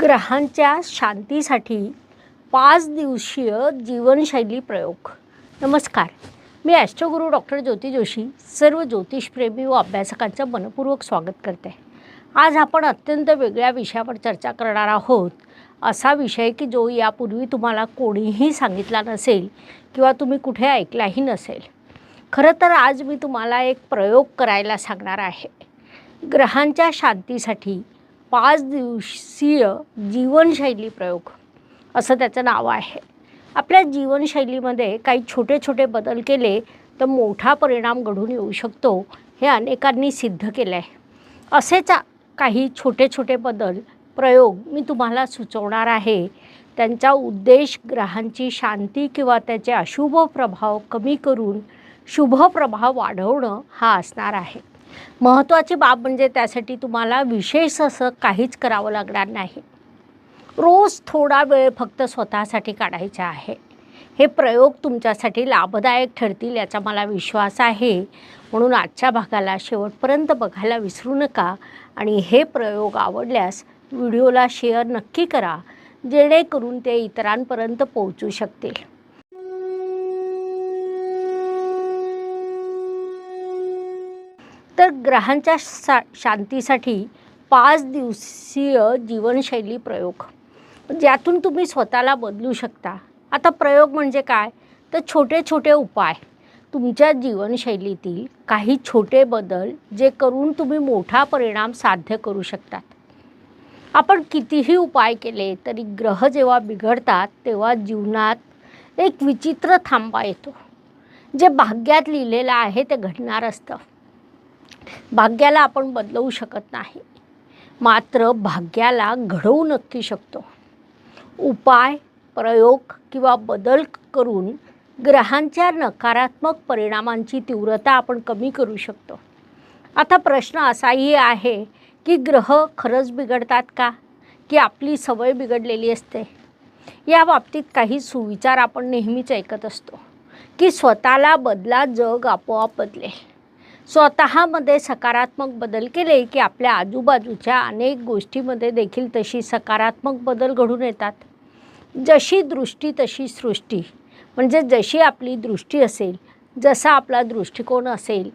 ग्रहांच्या शांतीसाठी पाच दिवसीय जीवनशैली प्रयोग. नमस्कार. मी ॲस्ट्रोगुरू डॉक्टर ज्योती जोशी सर्व ज्योतिषप्रेमी व अभ्यासकांचं मनपूर्वक स्वागत करते. आज आपण अत्यंत वेगळ्या विषयावर चर्चा करणार आहोत. असा विषय की जो यापूर्वी तुम्हाला कोणीही सांगितला नसेल किंवा तुम्ही कुठे ऐकलाही नसेल. खरं तर आज मी तुम्हाला एक प्रयोग करायला सांगणार आहे. ग्रहांच्या शांतीसाठी पाच दिवसीय जीवनशैली प्रयोग असं त्याचं नाव आहे. आपल्या जीवनशैलीमध्ये काही छोटे छोटे बदल केले तर मोठा परिणाम घडून येऊ शकतो हे अनेकांनी सिद्ध केलं आहे असेच काही छोटे छोटे बदल प्रयोग मी तुम्हाला सुचवणार आहे. त्यांचा उद्देश ग्रहांची शांती किंवा त्याचे अशुभ प्रभाव कमी करून शुभ प्रभाव वाढवणं हा असणार आहे. महत्त्वाची बाब म्हणजे त्यासाठी तुम्हाला विशेष असं काहीच करावं लागणार नाही. रोज थोडा वेळ फक्त स्वतःसाठी काढायचा आहे. हे प्रयोग तुमच्यासाठी लाभदायक ठरतील याचा मला विश्वास आहे. म्हणून आजच्या भागाला शेवटपर्यंत बघायला विसरू नका आणि हे प्रयोग आवडल्यास व्हिडिओला शेअर नक्की करा जेणेकरून ते इतरांपर्यंत पोहोचू शकतील. तर ग्रहांच्या सा शांतीसाठी पाच दिवसीय जीवनशैली प्रयोग. ज्यातून तुम्ही स्वतःला बदलू शकता. आता प्रयोग म्हणजे काय? तर छोटे छोटे उपाय. तुमच्या जीवनशैलीतील काही छोटे बदल जे करून तुम्ही मोठा परिणाम साध्य करू शकतात आपण कितीही उपाय केले तरी ग्रह जेव्हा बिघडतात तेव्हा जीवनात एक विचित्र थांबा येतो. जे भाग्यात लिहिलेलं आहे ते घडणार असतं. भाग्याला आपण बदलवू शकत नाही. मात्र भाग्याला घडवू नक्की शकतो. उपाय प्रयोग किंवा बदल करून ग्रहांच्या नकारात्मक परिणामांची तीव्रता आपण कमी करू शकतो. आता प्रश्न असाही आहे की ग्रह खरंच बिघडतात का? की आपली सवय बिघडलेली असते? या बाबतीत काही सुविचार आपण नेहमीच ऐकत असतो की स्वतःला बदला जग आपोआप बदले स्वतःमध्ये सकारात्मक बदल केले की आपल्या आजूबाजूच्या अनेक गोष्टीमध्ये देखील तशी सकारात्मक बदल घडून येतात. जशी दृष्टी तशी सृष्टी. म्हणजे जशी आपली दृष्टी असेल जसा आपला दृष्टिकोन असेल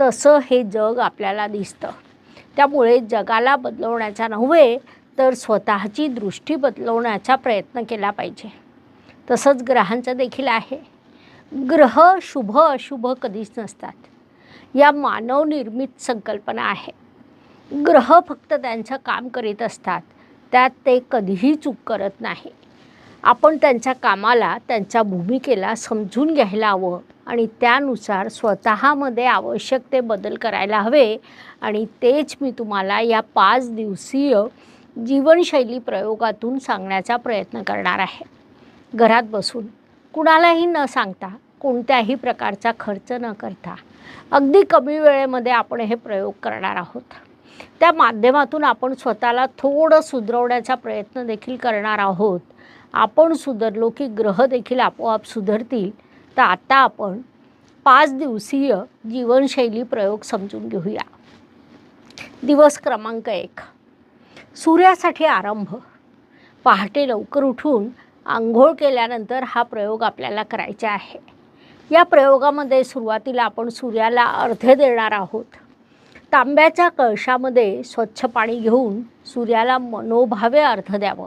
तसं हे जग आपल्याला दिसतं. त्यामुळे जगाला बदलवण्याचा नव्हे तर स्वतःची दृष्टी बदलवण्याचा प्रयत्न केला पाहिजे. तसंच ग्रहांचं देखील आहे. ग्रह शुभ अशुभ कधीच नसतात. या मानवनिर्मित संकल्पना आहे. ग्रह फक्त त्यांचं काम करीत असतात. त्यात ते कधीही चूक करत नाही. आपण त्यांच्या कामाला त्यांच्या भूमिकेला समजून घ्यायला हवं आणि त्यानुसार स्वतःमध्ये आवश्यक ते बदल करायला हवे आणि तेच मी तुम्हाला या पाच दिवसीय जीवनशैली प्रयोगातून सांगण्याचा प्रयत्न करणार आहे. घरात बसून कुणालाही न सांगता कोणत्याही प्रकारचा खर्च न करता अगदी कमी वेळेमध्ये आपण हे प्रयोग करणार आहोत. त्या माध्यमातून आपण स्वतःला थोडं सुधरवण्याचा प्रयत्न देखील करणार आहोत. आपण सुधरलो की ग्रह देखील आपोआप सुधरतील. तर आता आपण पाच दिवसीय जीवनशैली प्रयोग समजून घेऊया. दिवस क्रमांक एक. सूर्यासाठी आरंभ. पहाटे लवकर उठून आंघोळ केल्यानंतर हा प्रयोग आपल्याला करायचा आहे. या प्रयोगामध्ये सुरुवातीला आपण सूर्याला अर्धे देणार आहोत. तांब्याच्या कळशामध्ये स्वच्छ पाणी घेऊन सूर्याला मनोभावे अर्ध द्यावं.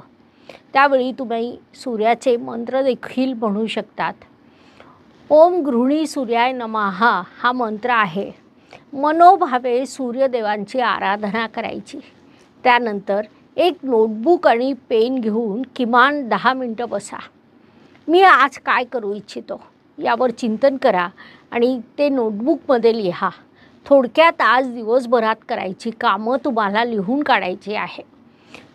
त्यावेळी तुम्ही सूर्याचे मंत्र देखील म्हणू शकतात. ओम गृहिणी सूर्याय नमहा हा मंत्र आहे. मनोभावे सूर्यदेवांची आराधना करायची. त्यानंतर एक नोटबुक आणि पेन घेऊन किमान दहा मिनटं बसा. मी आज काय करू इच्छितो? यावर चिंतन करा आणि ते नोटबुकमध्ये लिहा. थोडक्यात आज दिवसभरात करायची कामं तुम्हाला लिहून काढायची आहे.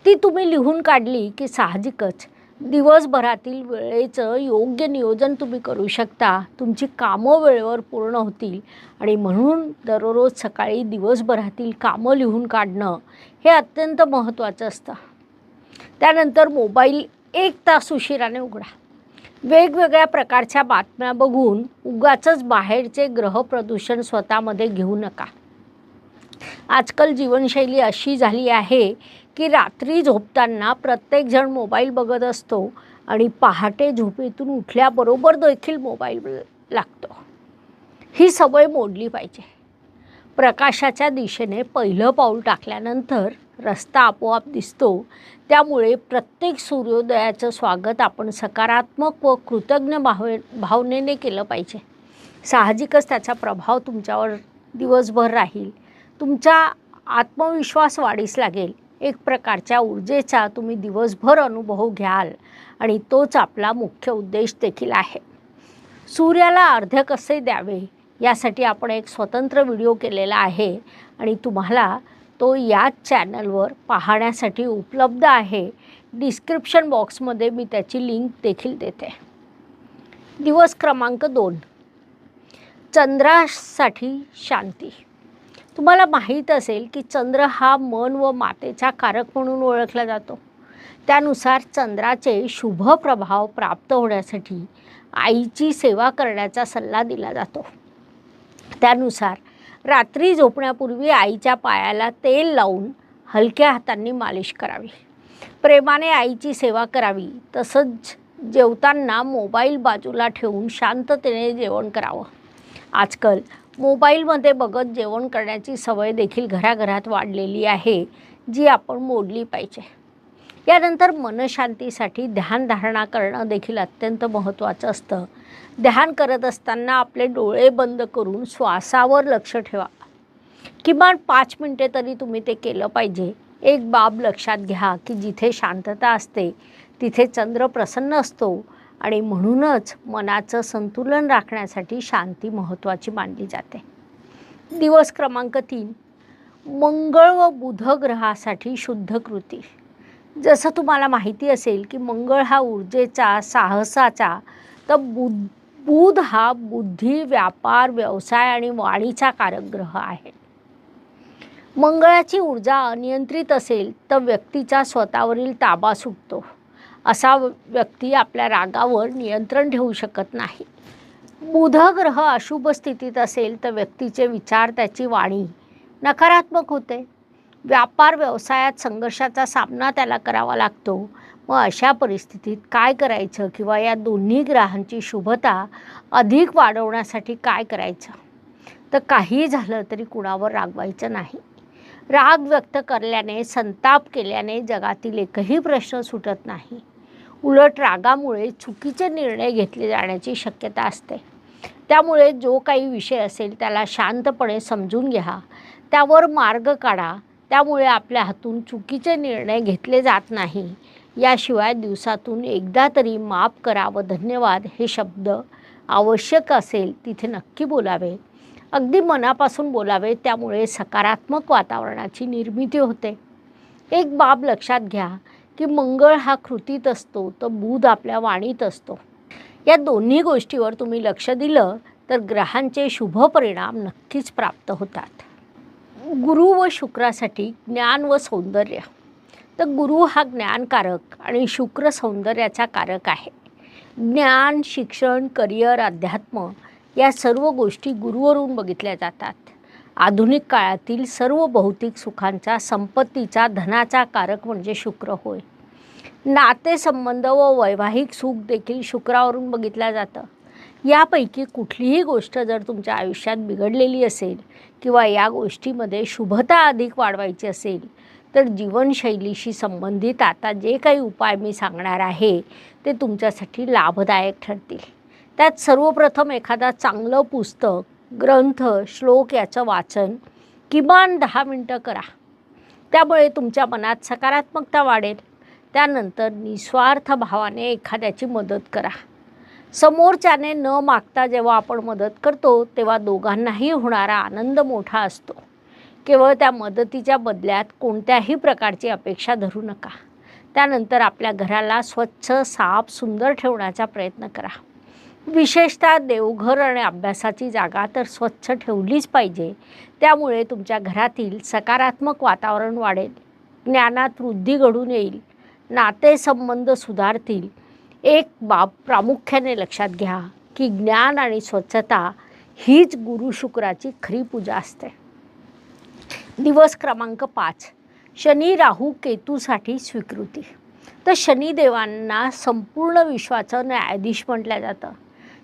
ती तुम्ही लिहून काढली की साहजिकच. दिवसभरातील वेळेचं योग्य नियोजन तुम्ही करू शकता. तुमची कामं वेळेवर पूर्ण होतील आणि म्हणून दररोज सकाळी दिवसभरातील कामं लिहून काढणं हे अत्यंत महत्त्वाचं असतं. त्यानंतर मोबाईल एक तास उशिराने उघडा. वेगवेगळ्या प्रकारच्या बातम्या बघून उगाच बाहेरचे ग्रह प्रदूषण स्वतःमध्ये घेऊ नका. आजकाल जीवनशैली अशी झाली आहे की रात्री झोपताना प्रत्येकजण मोबाईल बघत असतो आणि पहाटे झोपेतून उठल्याबरोबर देखील मोबाईल लागतो. ही सवय मोडली पाहिजे. प्रकाशाच्या दिशेने पहिलं पाऊल टाकल्यानंतर रस्ता आपोआप दिसतो. त्यामुळे प्रत्येक सूर्योदयाचं स्वागत आपण सकारात्मक व कृतज्ञ भाव भावनेने केलं पाहिजे. साहजिकच त्याचा प्रभाव तुमच्यावर दिवसभर राहील. तुमचा आत्मविश्वास वाढीस लागेल. एक प्रकारच्या ऊर्जेचा तुम्ही दिवसभर अनुभव घ्याल आणि तोच आपला मुख्य उद्देश देखील आहे. सूर्याला अर्ध्य कसे द्यावे? यासाठी आपण एक स्वतंत्र व्हिडिओ केलेला आहे आणि तुम्हाला तो याच चॅनलवर पाहण्यासाठी उपलब्ध आहे. डिस्क्रिप्शन बॉक्समध्ये मी त्याची लिंक देखील देते. दिवस क्रमांक दोन. चंद्रासाठी शांती. तुम्हाला माहीत असेल की चंद्र हा मन व मातेचा कारक म्हणून ओळखला जातो. त्यानुसार चंद्राचे शुभ प्रभाव प्राप्त होण्यासाठी आईची सेवा करण्याचा सल्ला दिला जातो. त्यानुसार रात्री झोपण्यापूर्वी आईच्या पायाला तेल लावून हलक्या हातांनी मालिश करावी. प्रेमाने आईची सेवा करावी. तसंच जेवताना मोबाईल बाजूला ठेवून शांततेने जेवण करावं. आजकाल मोबाईलमध्ये बघत जेवण करण्याची सवय देखील घराघरात वाढलेली आहे जी आपण मोडली पाहिजे. यानंतर मनशांतीसाठी ध्यानधारणा करणं देखील अत्यंत महत्त्वाचं असतं. ध्यान करत असताना आपले डोळे बंद करून श्वासावर लक्ष ठेवा. किमान पाच मिनटे तरी तुम्ही ते केलं पाहिजे. एक बाब लक्षात घ्या की जिथे शांतता असते तिथे चंद्र प्रसन्न असतो आणि म्हणूनच मनाचं संतुलन राखण्यासाठी शांती महत्त्वाची मानली जाते. दिवस क्रमांक तीन. मंगळ व बुध ग्रहासाठी शुद्ध कृती. जसं तुम्हाला माहिती असेल की मंगळ हा ऊर्जेचा साहसाचा तर बुध बुध हा बुद्धी व्यापार व्यवसाय आणि वाणीचा कारक ग्रह आहे. मंगळाची ऊर्जा अनियंत्रित असेल तर व्यक्तीचा स्वतःवरील ताबा सुटतो. असा व्यक्ती आपल्या रागावर नियंत्रण ठेवू शकत नाही. बुध ग्रह अशुभ स्थितीत असेल तर व्यक्तीचे विचार त्याची वाणी नकारात्मक होते. व्यापार व्यवसायात संघर्षाचा सामना त्याला करावा लागतो. मग अशा परिस्थितीत काय करायचं? किंवा या दोन्ही ग्रहांची शुभता अधिक वाढवण्यासाठी काय करायचं? तर काही झालं तरी कुणावर रागवायचं नाही. राग व्यक्त करल्याने संताप केल्याने जगातील एकही प्रश्न सुटत नाही. उलट रागामुळे चुकीचे निर्णय घेतले जाण्याची शक्यता असते. त्यामुळे जो काही विषय असेल त्याला शांतपणे समजून घ्या. त्यावर मार्ग काढा. त्यामुळे आपल्या हातून चुकीचे निर्णय घेतले जात नाही. याशिवाय दिवसातून एकदा तरी माफ करा व धन्यवाद हे शब्द आवश्यक असेल तिथे नक्की बोलावे. अगदी मनापासून बोलावे त्यामुळे सकारात्मक वातावरणाची निर्मिती होते. एक बाब लक्षात घ्या की मंगळ हा कृतीत असतो तर बुध आपल्या वाणीत असतो. या दोन्ही गोष्टीवर तुम्ही लक्ष दिलं तर ग्रहांचे शुभ परिणाम नक्कीच प्राप्त होतात. गुरु व शुक्रासाठी ज्ञान व सौंदर्य. तर गुरु हा ज्ञानकारक आणि शुक्र सौंदर्याचा कारक आहे. ज्ञान शिक्षण करिअर अध्यात्म या सर्व गोष्टी गुरुवरून बघितल्या जातात. आधुनिक काळातील सर्व भौतिक सुखांचा संपत्तीचा धनाचा कारक म्हणजे शुक्र होय. नातेसंबंध व वैवाहिक सुख देखील शुक्रावरून बघितलं जातं. यापैकी कुठलीही गोष्ट जर तुमच्या आयुष्यात बिघडलेली असेल किंवा या गोष्टीमध्ये शुभता अधिक वाढवायची असेल तर जीवनशैलीशी संबंधित आता जे काही उपाय मी सांगणार आहे ते तुमच्यासाठी लाभदायक ठरतील. त्यात सर्वप्रथम एखादा चांगलं पुस्तक ग्रंथ श्लोक याचं वाचन किमान दहा मिनटं करा. त्यामुळे तुमच्या मनात सकारात्मकता वाढेल. त्यानंतर निस्वार्थ भावाने एखाद्याची मदत करा. समोरच्याने न मागता जेव्हा आपण मदत करतो तेव्हा दोघांनाही होणारा आनंद मोठा असतो. केवळ त्या मदतीच्या बदल्यात कोणत्याही प्रकारची अपेक्षा धरू नका. त्यानंतर आपल्या घराला स्वच्छ साफ सुंदर ठेवण्याचा प्रयत्न करा. विशेषतः देवघर आणि अभ्यासाची जागा तर स्वच्छ ठेवलीच पाहिजे. त्यामुळे तुमच्या घरातील सकारात्मक वातावरण वाढेल. ज्ञानात वृद्धी घडून येईल. नातेसंबंध सुधारतील. एक बाब प्रामुख्याने लक्षात घ्या की ज्ञान आणि स्वच्छता हीच गुरु शुक्राची खरी पूजा असते. दिवस क्रमांक पाच. शनी राहू केतूसाठी स्वीकृती. तर शनिदेवांना संपूर्ण विश्वाचं न्यायाधीश म्हटलं जातं.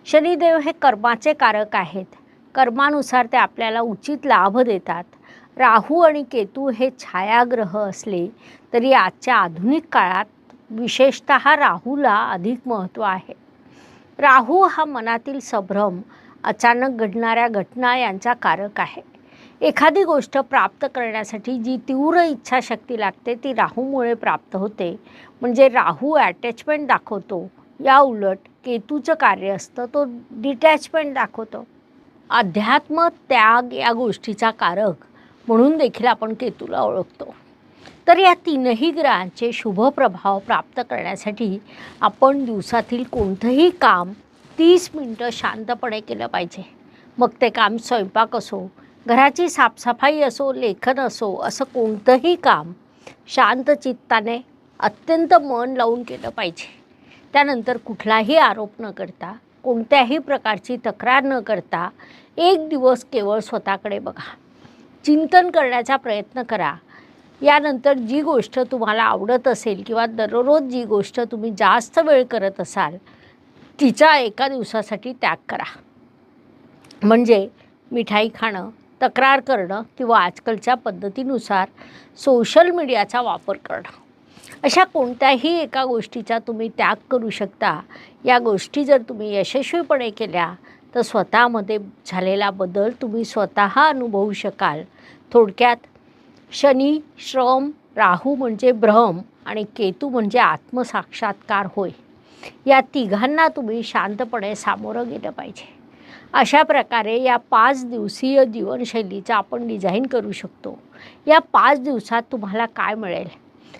शनिदेव हे कर्माचे कारक आहेत. कर्मानुसार ते आपल्याला उचित लाभ देतात. राहू आणि केतू हे छायाग्रह असले तरी आजच्या आधुनिक काळात विशेषत राहूला अधिक महत्त्व आहे. राहू हा मनातील संभ्रम अचानक घडणाऱ्या घटना यांचा कारक आहे. एखादी गोष्ट प्राप्त करण्यासाठी जी तीव्र इच्छाशक्ती लागते ती राहूमुळे प्राप्त होते. म्हणजे राहू अटॅचमेंट दाखवतो. या उलट केतूचं कार्य असतं तो डिटॅचमेंट दाखवतो. अध्यात्म त्याग या गोष्टीचा कारक म्हणून देखील आपण केतूला ओळखतो. तर या तीनही ग्रहांचे शुभ प्रभाव प्राप्त करण्यासाठी आपण दिवसातील कोणतंही काम तीस मिनटं शांतपणे केलं पाहिजे. मग ते काम स्वयंपाक असो घराची साफसफाई असो लेखन असो असं कोणतंही काम शांत चित्ताने अत्यंत मन लावून केलं पाहिजे. त्यानंतर कुठलाही आरोप न करता कोणत्याही प्रकारची तक्रार न करता एक दिवस केवळ स्वतःकडे बघा. चिंतन करण्याचा प्रयत्न करा. यानंतर जी गोष्ट तुम्हाला आवडत असेल किंवा दररोज जी गोष्ट तुम्ही जास्त वेळ करत असाल तिचा एका दिवसासाठी त्याग करा. म्हणजे मिठाई खाणं तक्रार करणं किंवा आजकालच्या पद्धतीनुसार सोशल मीडियाचा वापर करणं. अशा कोणत्याही एका गोष्टीचा तुम्ही त्याग करू शकता. या गोष्टी जर तुम्ही यशस्वीपणे केल्या तर स्वतःमध्ये झालेला बदल तुम्ही स्वतः अनुभवू शकाल. थोडक्यात शनी श्रम राहू म्हणजे भ्रम आणि केतू म्हणजे आत्मसाक्षात्कार होय. या तिघांना तुम्ही शांतपणे सामोरं गेलं पाहिजे. अशा प्रकारे या पाच दिवसीय जीवनशैलीचं आपण डिझाईन करू शकतो. या पाच दिवसात तुम्हाला काय मिळेल?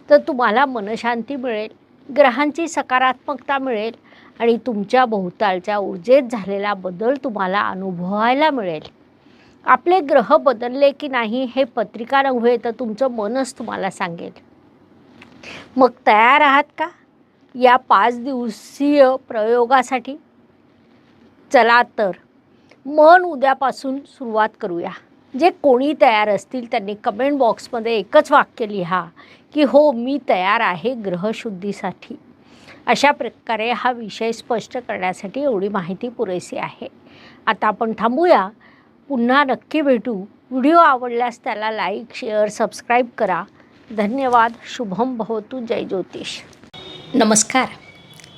तर तुम्हाला मनशांती मिळेल ग्रहांची सकारात्मकता मिळेल आणि तुमच्या भोवतालच्या ऊर्जेत झालेला बदल तुम्हाला अनुभवायला मिळेल. आपले ग्रह बदलले की नाही हे पत्रिका नव्हे तर तुमचं मनच तुम्हाला सांगेल. मग तयार आहात का? या पाच दिवसीय प्रयोगासाठी? चला तर मन उद्यापासून सुरुवात करूया. जे कोणी तयार असतील त्यांनी कमेंट बॉक्समध्ये एकच वाक्य लिहा की हो मी तयार आहे ग्रहशुद्धीसाठी. अशा प्रकारे हा विषय स्पष्ट करण्यासाठी एवढी माहिती पुरेशी आहे. आता आपण थांबूया. पुन्हा नक्की भेटू. व्हिडिओ आवडल्यास त्याला लाईक शेअर सबस्क्राईब करा. धन्यवाद. शुभम भवतु. जय ज्योतिष. नमस्कार.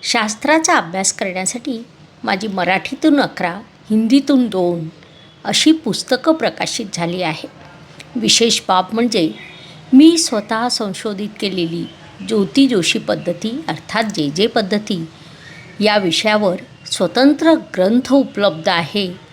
शास्त्राचा अभ्यास करण्यासाठी माझी मराठीतून अकरा हिंदीतून दोन अशी पुस्तकं प्रकाशित झाली आहे. विशेष बाब म्हणजे मी स्वतः संशोधित केलेली ज्योती जोशी पद्धती अर्थात जे जे पद्धती या विषयावर स्वतंत्र ग्रंथ उपलब्ध आहे